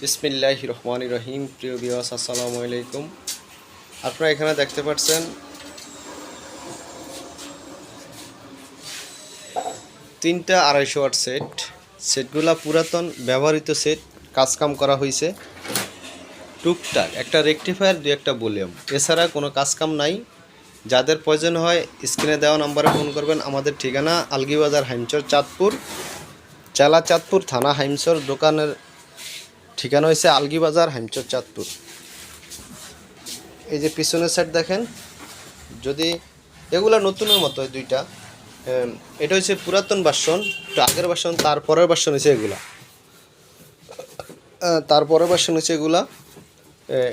বিসমিল্লাহ রহমান রহিম। প্রিয় বিয়াস আসসালামু আলাইকুম। আপনারা এখানে দেখতে পাচ্ছেন তিনটা আড়াইশো ওয়াট সেট। সেটগুলা পুরাতন, ব্যবহৃত সেট, কাজকাম করা হয়েছে টুকটাক, একটা রেকটিফায়ার দু একটা ভলিউম এছাড়া কোনো কাজকাম নাই। যাদের প্রয়োজন হয় স্ক্রিনে দেওয়া নাম্বারে ফোন করবেন। আমাদের ঠিকানা, আলগিবাজার হাইমচর চাঁদপুর। জেলা চাঁদপুর থানা হাইমচর, দোকানের ঠিকানা হয়েছে আলগিবাজার হাইমচর চাঁদপুর। এই যে পিছনের সাইড দেখেন যদি এগুলা নতুনের মতো দুইটা এটা হচ্ছে পুরাতন বাসন একটু আগের বাসন তারপরের বাসন হচ্ছে এগুলা। তারপরের বাসন হচ্ছে এগুলা।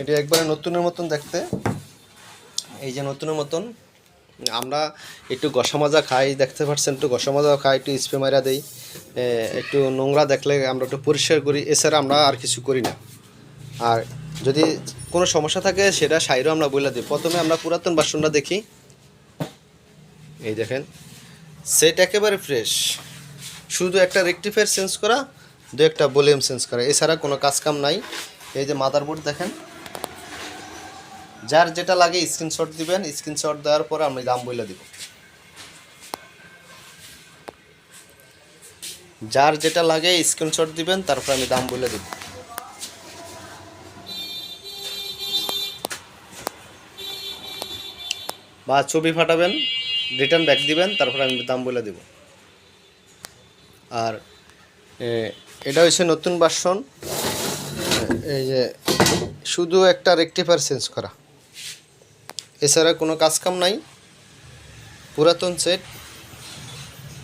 এটি একবারে নতুনের মতন দেখতে। এই যে নতুনের মতন আমরা একটু গসা মাজা খাই দেখতে পাচ্ছেন একটু গসা মাজা খাই একটু স্প্রে মারা দেই। এ, একটু নোংরা দেখলে আমরা একটু পরিষ্কার করি, এছাড়া আমরা আর কিছু করি না। আর যদি কোনো সমস্যা থাকে, সেটা সাইরও আমরা বলে দিই। প্রথমে আমরা পুরাতন বাসনটা দেখি। এই দেখেন সেট একেবারে ফ্রেশ শুধু একটা রেকটিফায়ার চেঞ্জ করা, দু একটা ভলিউম চেঞ্জ করা। এছাড়া কোনো কাজ কাম নাই। এই যে মাদারবোর্ড দেখেন, যার যেটা লাগে স্ক্রিনশট দিবেন। স্ক্রিনশট দেওয়ার পরে আমি দাম বলে দিব। যার যেটা লাগে স্ক্রিনশট দিবেন, তারপর আমি দাম বলে দিব। বা ছবি ফাটাবেন রিটার্ন ব্যাক দিবেন, তারপর আমি দাম বলে দেব। আর এটা হচ্ছে নতুন বাসন এই যে, শুধু একটা রেকটিফায়ার চেঞ্জ করা। এছাড়া কোনো কাজকাম নাই। পুরাতন সেট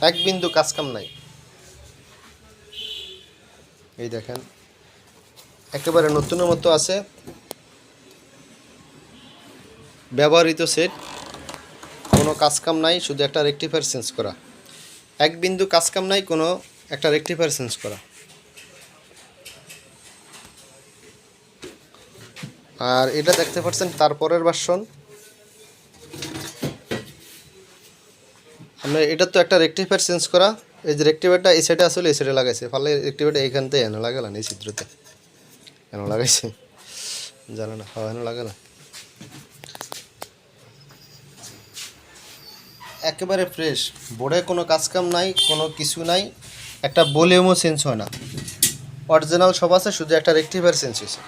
এক বিন্দু কাজকাম নাই। এই দেখেন। একেবারে নতুনের মতো আছে। ব্যবহৃত সেট। কোনো কাজকাম নাই, শুধু একটা রেকটিফায়ার চেঞ্জ করা। এক বিন্দু কাজকাম নাই, কোনো একটা রেকটিফায়ার চেঞ্জ করা। আর এটা দেখতে পাচ্ছেন তারপরের ভার্সন আমরা এটা তো একটা রেকটিফায়ার চেঞ্জ করা। এই যে রেকটিফায়ারটা এই সাইডে আসলে এই সাইডে লাগাইছে। ফলে রেকটিফায়ারটা এইখান থেকে এনে লাগালাম, এই চিত্রতে কেন লাগাইছে। জানো না হ্যাঁ এনে লাগালা একেবারে ফ্রেশ বোর্ডে কোনো কাজকাম নাই, কোনো কিছু নাই। একটা ভলিউমও চেঞ্জ হয় না। অরিজিনাল সব আছে, শুধু একটা রেকটিফায়ার চেঞ্জ হয়েছে।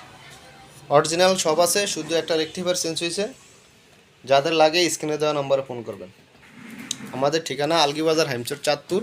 অরিজিনাল সব আছে, শুধু একটা রেকটিফায়ার চেঞ্জ হয়েছে। যাদের লাগে স্ক্রিনে দেওয়া নম্বরে ফোন করবেন। আমাদের ঠিকানা আলগিবাজার, হেমচর, চাঁদপুর।